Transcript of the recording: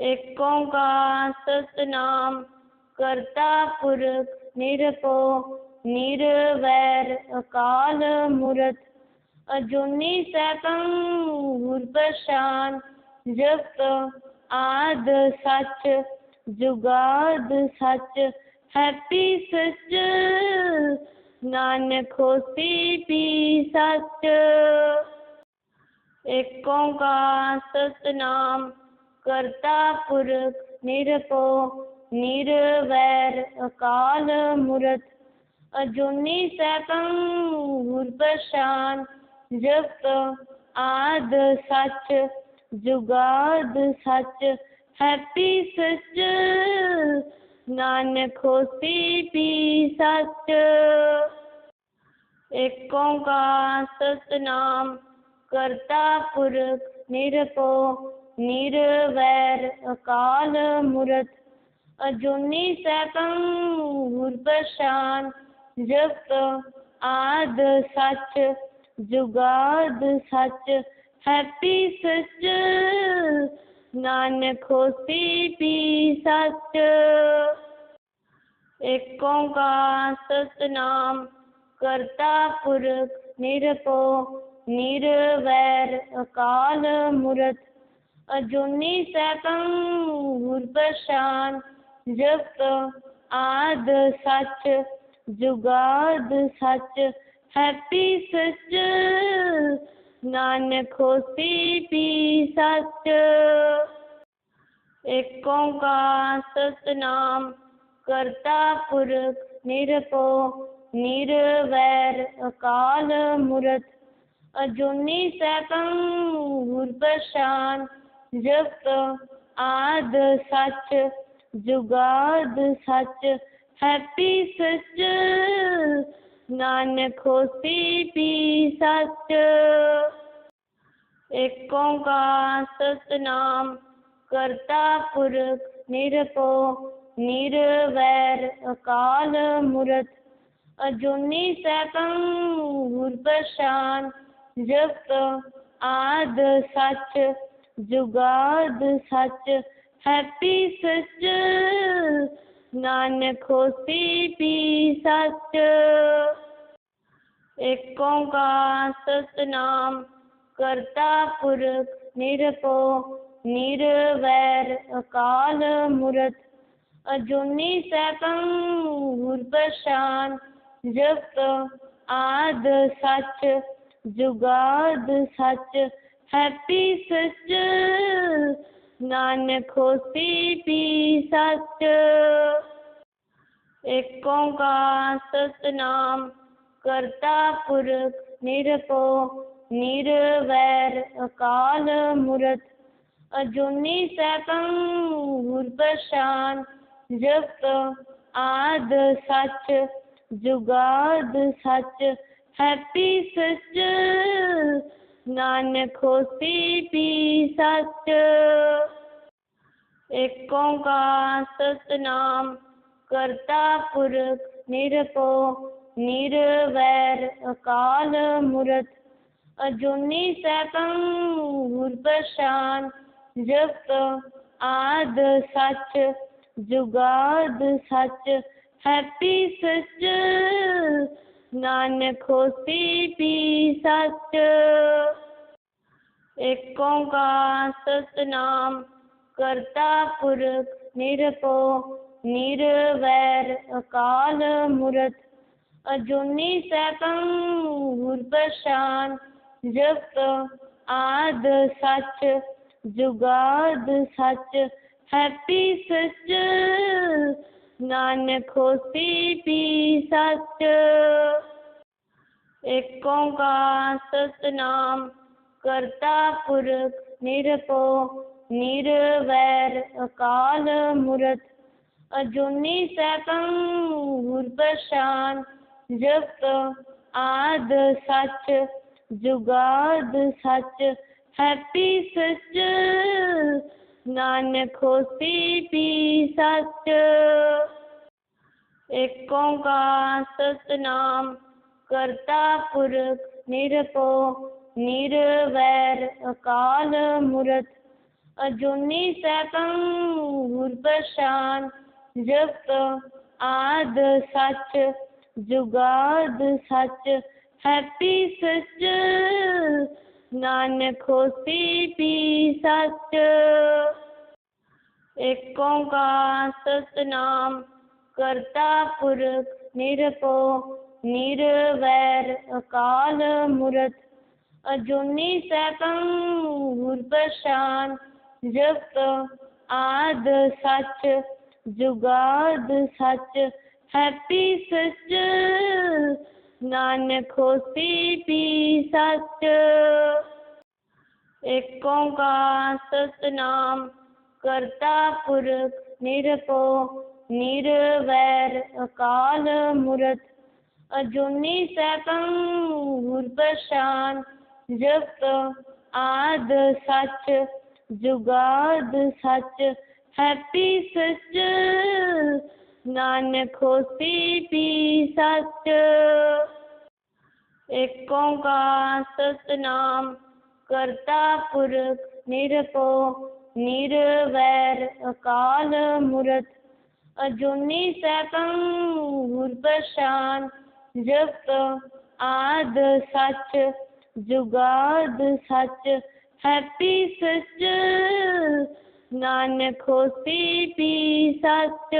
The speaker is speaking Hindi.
एक का सतनाम करता पुरख निरपो निरवैर अकाल मूरत। अजूनी सैकं गुरप्रशान जप आद सच, जुगाद सच, हैप्पी सच, नानक होसी भी सच। एकों का सतनाम करता पुरख निरपो निरवैर अकाल मूर्त। अजूनी सैकं गुरप्रशान जप आद सच, जुगाद सच। हैप्पी सच, नानक होसी भी सच। एक ओंकार सतनाम करता पुरख निरपो निरवैर अकाल मूरत, अजूनी सैकं गुरप्रशान जप आद सच, जुगाद सच, हैप्पी सच, नानक होसी भी सच। एक का सतनाम करता पुरख निरपो, निरवैर अकाल मूरत अजूनी सैकं गुरप्रशान जप, आद सच, जुगाद सच, हैप्पी सच, नानक होसी भी सच। एक ओंकार सतनाम करता पुरख निरपो, निरवैर अकाल मूरत। अजूनी सैकं गुरप्रशान जप, आद सच, जुगाद सच, हैप्पी सच, नानक होसी भी सच। एक ओंकार सतनाम करता पुरख निरपो, निरवैर अकाल मूरत। अजूनी सैकं गुरप्रशान जप, आद सच जुगाद सच हैप्पी सच नानक होसी भी सच। एक ओंकार सतनाम करता पुरख निरपो निरवैर अकाल मूरत। अजूनी सैकं गुरप्रशान जप आद सच, जुगाद सच हैप्पी सच, नानक होसी भी सच। एक का सतनाम करता पुरख निरपो निरवैर अकाल मूरत। अजूनी सैकं गुरप्रशान जप आद सच, जुगाद सच। हैप्पी सच नानक होसी भी सच। एक का सतनाम करता पुरख निरपो, निरवैर अकाल मूरत। अजूनी सैकं गुरप्रशान जप आद सच, जुगाद सच। हैप्पी सच नानक होसी भी सच। एक ओंकार सतनाम करता पुरख निरपो, निरवैर अकाल मूरत। अजूनी सैकं गुरप्रशान जप आद सच, जुगाद सच। हैप्पी सच नानक होसी भी सच। एक ओंकार सतनाम करता पुरख निरपो, निरवैर अकाल मूरत। अजूनी सैकं गुरप्रशान जप आद सच, जुगाद सच। हैप्पी सच ज्ञान खोसी पी सच। एकों का सतनाम करता पुरख निरपो, निरवैर अकाल मूर्त। अजूनी सकं गुरप्रशान जप आद सच, जुगाद सच। हैप्पी सच, नानक खोसी पी सच। एकों का सतनाम करता पुरख निरपो निरवैर अकाल मूर्त। अजुनि सैभं गुरप्रशान जप आद सच, जुगाद सच, हैप्पी सच, नानक होसी पी सच। एकों का सतनाम करता पुरख निरपो निरवैर अकाल मूर्त। अजूनी सैभं गुरप्रशान जप आद सच, जुगाद सच। हैप्पी सच, नानक होती भी सच। एकों का सतनाम करता पुरख निरपो निर्वैरकालमुरत् अजुनि सकं गुर्बशान्, जप आद सच, जुगाद सच, हैप्पी सच, नानक होसी पी सच।